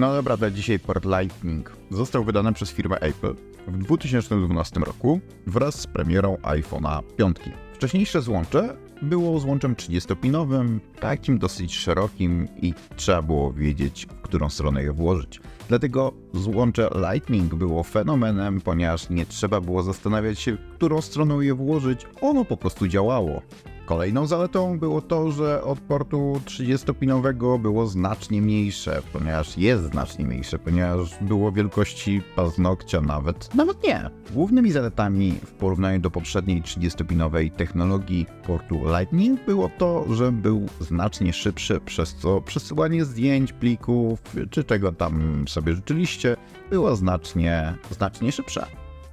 No dobra, to dzisiaj port Lightning został wydany przez firmę Apple w 2012 roku wraz z premierą iPhone'a 5. Wcześniejsze złącze było złączem 30-pinowym, takim dosyć szerokim i trzeba było wiedzieć, w którą stronę je włożyć. Dlatego złącze Lightning było fenomenem, ponieważ nie trzeba było zastanawiać się, którą stroną je włożyć, ono po prostu działało. Kolejną zaletą było to, że od portu 30-pinowego było znacznie mniejsze, ponieważ jest znacznie mniejsze, ponieważ było wielkości paznokcia nawet, nawet nie. Głównymi zaletami w porównaniu do poprzedniej 30-pinowej technologii portu Lightning było to, że był znacznie szybszy, przez co przesyłanie zdjęć, plików, czy czego tam sobie życzyliście, było znacznie, znacznie szybsze.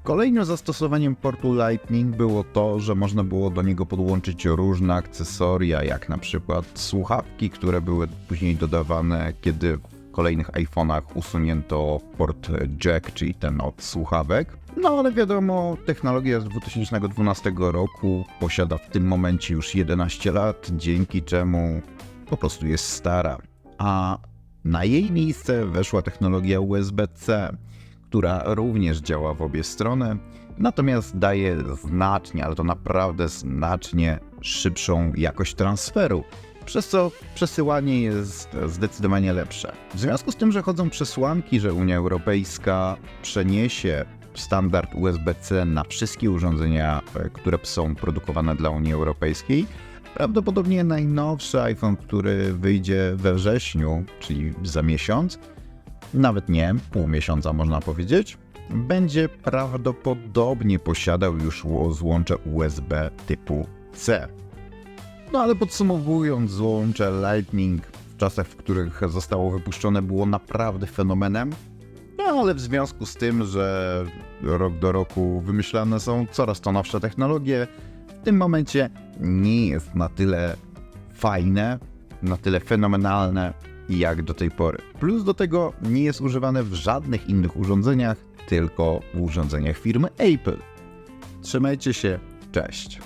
Kolejnym zastosowaniem portu Lightning było to, że można było do niego podłączyć różne akcesoria, jak na przykład słuchawki, które były później dodawane, kiedy w kolejnych iPhone'ach usunięto port jack, czyli ten od słuchawek. No ale wiadomo, technologia z 2012 roku posiada w tym momencie już 11 lat, dzięki czemu po prostu jest stara. A na jej miejsce weszła technologia USB-C która również działa w obie strony, natomiast daje znacznie, ale to naprawdę znacznie szybszą jakość transferu, przez co przesyłanie jest zdecydowanie lepsze. W związku z tym, że chodzą przesłanki, że Unia Europejska przeniesie standard USB-C na wszystkie urządzenia, e, które są produkowane dla Unii Europejskiej, prawdopodobnie najnowszy iPhone, który wyjdzie we wrześniu, czyli za miesiąc, nawet nie, pół miesiąca można powiedzieć, będzie prawdopodobnie posiadał już złącze USB typu C. No ale podsumowując, złącze Lightning w czasach, w których zostało wypuszczone, było naprawdę fenomenem. No ale w związku z tym, że rok do roku wymyślane są coraz to nowsze technologie, w tym momencie nie jest na tyle fajne, na tyle fenomenalne jak do tej pory. Plus do tego nie jest używane w żadnych innych urządzeniach, tylko w urządzeniach firmy Apple. Trzymajcie się, cześć.